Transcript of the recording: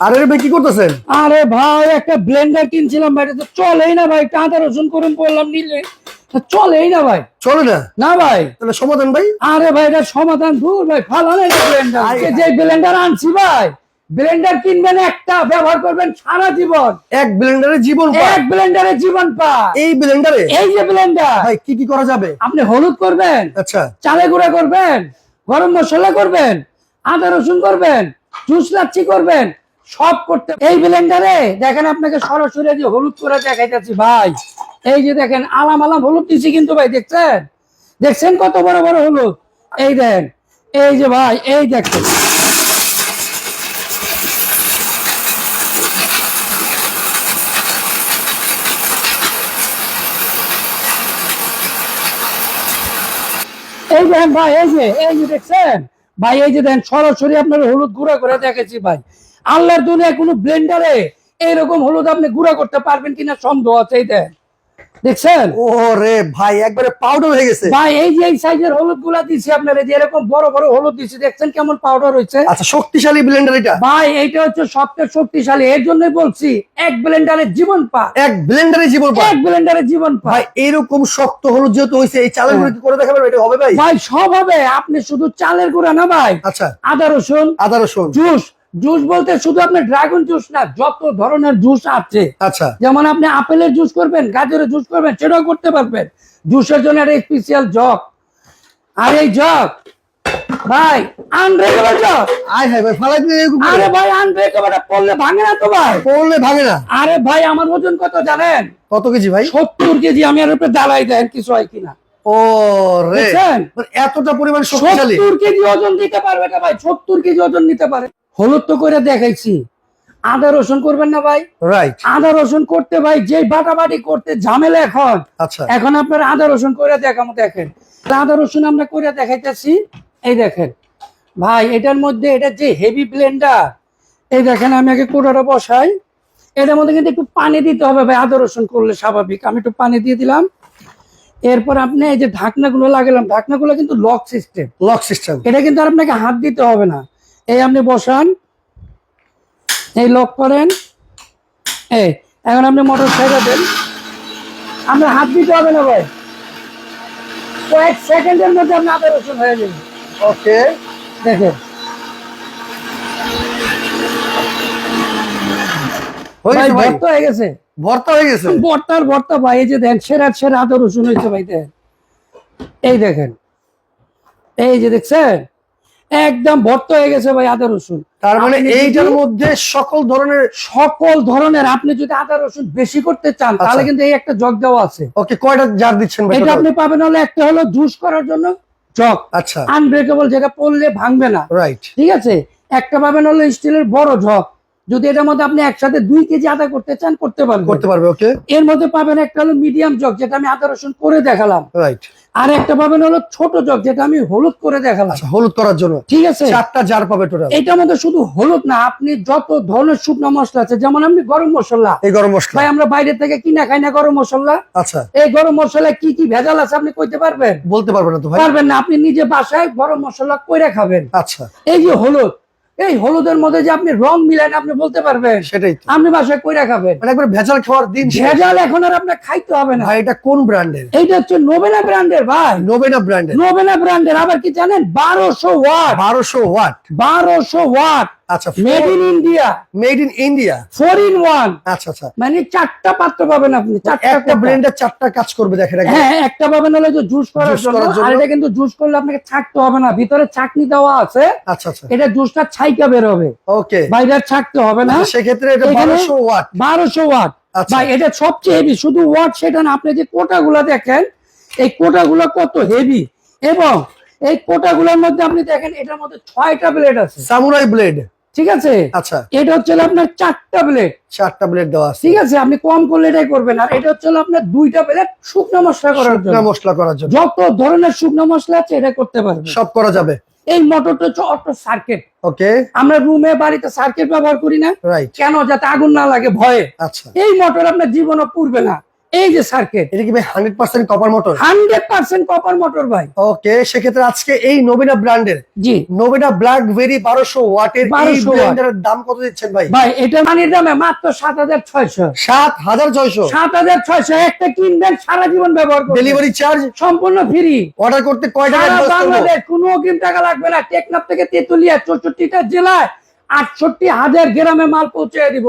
আরে রে ভাই কি করতেছেন? আরে ভাই একটা ব্লেন্ডার কিনছিলাম ভাই এটা তো চলেই না ভাই রসুন করুন বললাম নিলে। চলেই না ভাই। চলে না? না ভাই। তাহলে সমাধান ভাই? আরে ভাই এটা সমাধান দূর ভাই ফালা ব্লেন্ডার আয়, আয়। যে ব্লেন্ডার আনছি ভাই ব্লেন্ডার কিনবেন একটা ব্যবহার করবেন সারা জীবন। এক ব্লেন্ডারে জীবন এক ব্লেন্ডারে জীবন পা এই ব্লেন্ডারে এই যে ব্লেন্ডার ভাই কি কি করা যাবে? আপনি হলুদ করবেন আচ্ছা। চালে গুঁড়া করবেন গরম মশলা করবেন আদা রসুন করবেন জুস লাচ্ছি করবেন সব করতে এই ব্লেন্ডারে দেখেন আপনাকে সরাসরি যে হলুদ করে দেখাইতেছি ভাই। এই যে দেখেন, আলাম আলাম হলুদ দিছি কিন্তু ভাই, দেখছেন? দেখছেন কত বড় বড় হলুদ? এই দেন, এই যে ভাই, এই দেখেন। এই দেখেন ভাই, এই যে এই যে দেখছেন? ভাই, এই যে দেখেন সরাসরি আপনার হলুদ গুঁড়া করে দেখেছি ভাই। আল্লাহর দুনিয়া কোনো ব্লেন্ডারে এইরকম হলুদ আপনি গুঁড়া করতে পারবেন কিনা সন্দেহ আছে দেন দেখছেন? ও রে ভাই একবারে পাউডার হয়ে গেছে। ভাই এই যে এই সাইজের হলুদগুলা দিছি আপনার যে এরকম বড় বড় হলুদ দিছি দেখছেন কেমন পাউডার হয়েছে? আচ্ছা শক্তিশালী ব্লেন্ডার এটা? ভাই এইটা হচ্ছে সবচেয়ে শক্তিশালী এর জন্যই বলছি এক ব্লেন্ডারের জীবন পা। এক ব্লেন্ডারে জীবন পায় এক ব্লেন্ডারের জীবন পা। ভাই এরকম শক্ত হলুদ যেহেতু হয়েছে এই চালের গুঁড়ো কি করে দেখাবেন? এটা হবে ভাই? ভাই সব হবে। আপনি শুধু চালের গুঁড়া না ভাই। আচ্ছা। আদা রসুন আদা রসুন। জুস জুস বলতে শুধু আপনার ড্রাগন জুস না যত ধরনের জুস আছে। আচ্ছা। যেমন আপনি আপেলের জুস করবেন গাজরের জুস করবেন সেটাও করতে পারবেন। জুসের জন্য একটা স্পেশাল জগ। আর এই জগ ভাই আনব্রেকেবল জগ। আয় ভাই ফালাই করে। আরে ভাই আনব্রেকেবল পড়লে ভাঙে না তো ভাই? পড়লে ভাঙে না। আরে ভাই আমার ওজন কত জানেন? কত কেজি ভাই? সত্তর কেজি আমি আর উপরে দাঁড়াই দেন কিছু হয় কিনা। ও রে মানে এতটা পরিমাণ শক্তিশালী। সত্তর কেজি ওজন দিতে পারবে না ভাই সত্তর কেজি ওজন নিতে পারে। হলুদ তো করে দেখাইছি। আদা রসুন করবেন না ভাই? রাইট আদা রসুন করতে ভাই যে বাটাবাটি করতে ঝামেলা এখন। আচ্ছা। এখন আপনার আদা রসুন করে দেখামো দেখেন। আদা রসুন আমরা করে দেখাইতেছি এই দেখেন। ভাই এটার মধ্যে এটা যে হেভি ব্লেন্ডার এই দেখেন আমি আগে কোটাটা বসাই। এটার মধ্যে কিন্তু একটু পানি দিতে হবে ভাই আদা রসুন করলে স্বাভাবিক। আমি একটু পানি দিয়ে দিলাম। এরপর আপনি এই যে ঢাকনাগুলো লাগালাম ঢাকনাগুলো কিন্তু লক সিস্টেম লক সিস্টেম এটা কিন্তু আপনাকে হাত দিতে হবে না। এই আপনি বসান। এই লক করেন। এই এখন আপনি মোটর দেন। আমরা হাত দিতে হবে না ভাই। কয়েক সেকেন্ডের মধ্যে আপনি আদা রসুন হয়ে যাবে। ওকে। দেখেন। ভাই হয়েছে ভাই ভর্তা হয়ে গেছে। ভর্তা হয়ে গেছে। ভর্তার ভর্তা ভাই এই যে দেন সেরা সেরা আদা রসুন হয়েছে ভাই দেন। এই দেখেন। এই যে দেখছেন? একদম ভর্তা হয়ে গেছে ভাই আদা রসুন। তার মানে এইটার মধ্যে সকল ধরনের সকল ধরনের আপনি যদি আদা রসুন বেশি করতে চান তাহলে আচ্ছা। কিন্তু এই একটা জগ দেওয়া আছে। ওকে কয়টা জার দিচ্ছেন ভাই এটা আপনি পাবেন হলো একটা হলো জুস করার জন্য জগ। আচ্ছা। আনব্রেকেবল যেটা পড়লে ভাঙবে না। রাইট ঠিক আছে? একটা পাবেন হলো স্টিলের বড় জগ। যদি এটার মধ্যে আপনি একসাথে দুই কেজি আদা করতে চান করতে পারবেন। করতে পারবে ওকে। এর মধ্যে পাবেন একটা হলো মিডিয়াম জগ যেটা আমি আদা রসুন করে দেখালাম। রাইট আর একটা পাবেন হলো ছোট জগ যেটা আমি হলুদ করে দেখালাম। আচ্ছা হলুদ করার জন্য। ঠিক আছে? চারটা জার পাবে টোটাল এটার মধ্যে শুধু হলুদ না আপনি যত ধরনের শুকনো মশলা আছে যেমন আপনি গরম মশলা। এই গরম মশলা। ভাই আমরা বাইরে থেকে কিনা খাই না গরম মশলা। আচ্ছা। এই গরম মশলা কি কি ভেজাল আছে আপনি কইতে পারবেন? বলতে পারবে না তো ভাই। পারবেন না আপনি নিজে বাসায় গরম মশলা কইরা খাবেন। আচ্ছা। এই যে হলুদ এই হলুদের মধ্যে যে আপনি রং মিলেন আপনি বলতে পারবেন। সেটাই আপনি বাসায় কইরা খাবেন। মানে একবার ভেজাল খাওয়ার দিন ভেজাল এখন আর আপনার খাইতে হবে না। ভাই এটা কোন ব্র্যান্ডের? এইটা হচ্ছে নোবেনা ব্র্যান্ডের ভাই। নোবেনা ব্র্যান্ডের। নোবেনা ব্র্যান্ডের আবার কি জানেন? বারোশো ওয়াট। বারোশো ওয়াট। বারোশো ওয়াট। আচ্ছা made in India made in India four in one আচ্ছা আচ্ছা। মানে চারটা পাত্র পাবেন আপনি চারটা একটা চারটা কাজ করবে দেখেন একবার। হ্যাঁ একটা পাবেন হলো যে জুস করার জন্য আর এটা কিন্তু জুস করলে আপনাকে ছাকতে হবে না। ভিতরে ছাকনি দেওয়া আছে আচ্ছা আচ্ছা। এটা জুসটা ছাইকা বের হবে। ওকে বাইরে ছাকতে হবে না। সেক্ষেত্রে এটা ওয়াট। ওয়াট। আচ্ছা। ভাই এটা সবচেয়ে হেভি শুধু ওয়াট সেটা না। আপনি যে কোটাগুলো দেখেন এই কোটাগুলো কত হেভি এবং এই কোটাগুলোর মধ্যে আপনি দেখেন এটার মধ্যে ছয়টা ব্লেড আছে। সামুরাই ব্লেড ঠিক আছে? আচ্ছা। এটা হচ্ছে আপনার চারটা ব্লেড চারটা ব্লেড দেওয়া ঠিক আছে আপনি কম করলে এটাই করবেন। আর এটা হচ্ছে আপনার দুইটা ব্লেড শুকনো মশলা করার জন্য। মশলা করার জন্য। যত ধরনের শুকনো মশলা আছে এটা করতে পারবেন। সব করা যাবে। এই মোটরটা হচ্ছে অটো সার্কিট ওকে আমরা রুমে বাড়িতে সার্কিট ব্যবহার করি না। কেন? যাতে আগুন না লাগে ভয়ে। আচ্ছা। এই মোটর আপনার জীবনও পুড়বে না। এই যে সার্কিট এটা কি ভাই hundred percent copper motor hundred percent copper motor ভাই। ওকে সেক্ষেত্রে আজকে এই নবীনা ব্র্যান্ডের জি। নবীনা ব্ল্যাকবেরি বারোশো ওয়াটের এই 1200 দাম কত দিচ্ছেন ভাই? ভাই এটা মানির দামে মাত্র সাত হাজার ছয়শো। সাত হাজার ছয়শো। সাত হাজার ছয়শো একটা কিনবেন সারা জীবন ব্যবহার করবেন। ডেলিভারি চার্জ সম্পূর্ণ ফ্রি অর্ডার করতে কয় টাকা? বাংলাদেশ কোনো অগ্রিম টাকা লাগবে না। টেকনাফ থেকে তেতুলিয়া চৌষট্টিটা জেলায় আটষট্টি হাজার গ্রামে মাল পৌঁছে দিব।